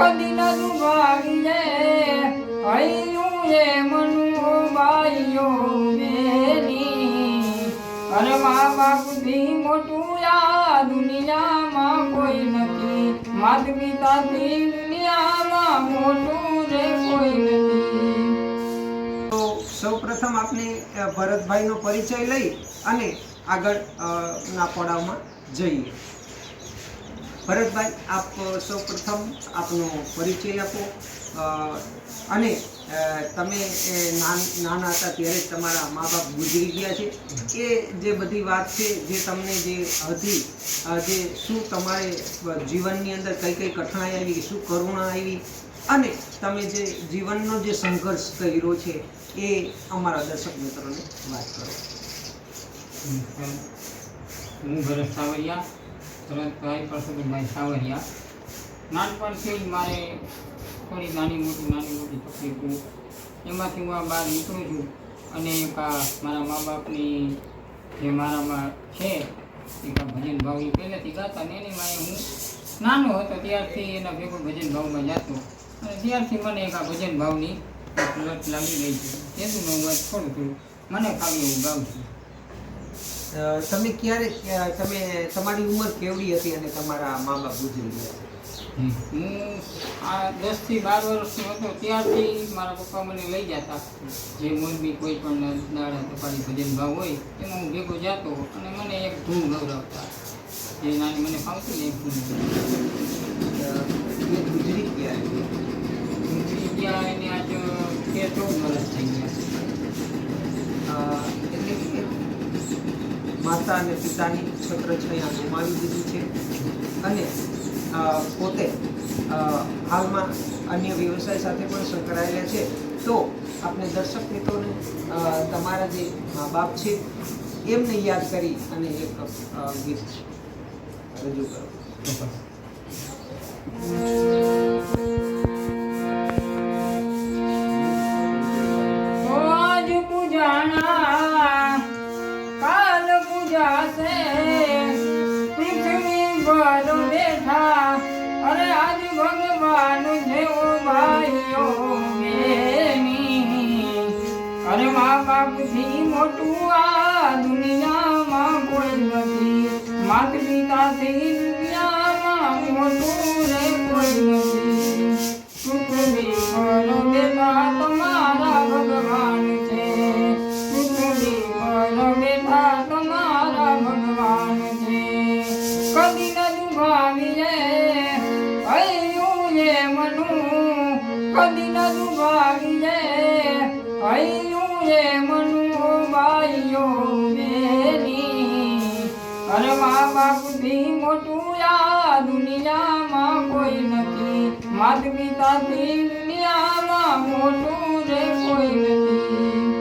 કદી ન દુભાવી રે હૈયું મનુ બેની અરે મા બાપથી મોટું આ દુનિયામાં કોઈ નથી માત પિતાથી દુનિયામાં મોટું રે કોઈ નથી તો સૌપ્રથમ આપણે ભરતભાઈનો પરિચય લઈ અને આગળ અ, ના પડાવમાં જઈએ. ભરતભાઈ, આપ સૌપ્રથમ આપનો પરિચય આપો અને તમે નાન- હતા ત્યારે તમારા મા બાપ ગુજરી ગયા છે. એ જે બધી વાત છે, જે તમને જે હતી જે શું તમારે જીવનની અંદર કઈ કઈ કઠણાઈ આવી શું કરુણા આવી, અને તમે જે જીવનનો જે સંઘર્ષ કર્યો છે, એ અમારા દર્શક મિત્રોને વાત કરો. હું ભરત સાવરિયા ભરતભાઈ પરસોત્તમભાઈ સાવરિયા નાનપણથી જ મારે થોડી નાની મોટી નાની મોટી તકલીફો એમાંથી હું આ બહાર નીકળું છું અને મારા મા બાપની જે મારામાં છે એ ભજન ભાવ પહેલેથી ગાતા ને એની માએ હું નાનો હતો ત્યારથી એના ભેગો ભજન ભાવમાં જતો. અને ત્યારથી મને એક આ ભજન ભાવની લટ લાગી ગઈ છે. તેથી હું થોડું થોડું મને ખાલી એવું ગાઉં છું. તમે ક્યારે તમે તમારી ઉંમર કેવડી હતી અને તમારા મા બાપ ગુજરી ગયા? હું આ દસથી બાર વર્ષનો હતો ત્યારથી મારા પપ્પા મને લઈ જતા. જે મોરબી કોઈ પણ દાડા તપાડી ભજન ભાવ હોય એમાં હું ભેગો જતો અને મને એક ધૂમ ગૌરવતા. જે નાની મને ફાવતી ને એક ધૂમ ગુજરી ક્યારે ગુજરી ગયા એને આજ તેર ચૌદ વર્ષ થઈ ગયા અ, એટલે કે માતા અને પિતાની છત્રછાયા ગુમાવી દીધી છે. અને પોતે હાલમાં અન્ય વ્યવસાય સાથે પણ સંકળાયેલા છે. તો આપણે દર્શક મિત્રોને તમારા જે મા બાપ છે એમને યાદ કરી અને એક ગીત રજૂ કરો. પૂજાશે પૃથ્વી પર બેઠા. અરે આજ ભગવાન જેવો કદી ન દુભાવી રે હૈયું એ મનું કદી ન દુભાવી રે હૈયું એ મનું બાઈયો બેની. અરે મા બાપથી મોટું આ દુનિયામાં કોઈ નથી. માત પિતાથી દુનિયામાં મોટું રે કોઈ નથી.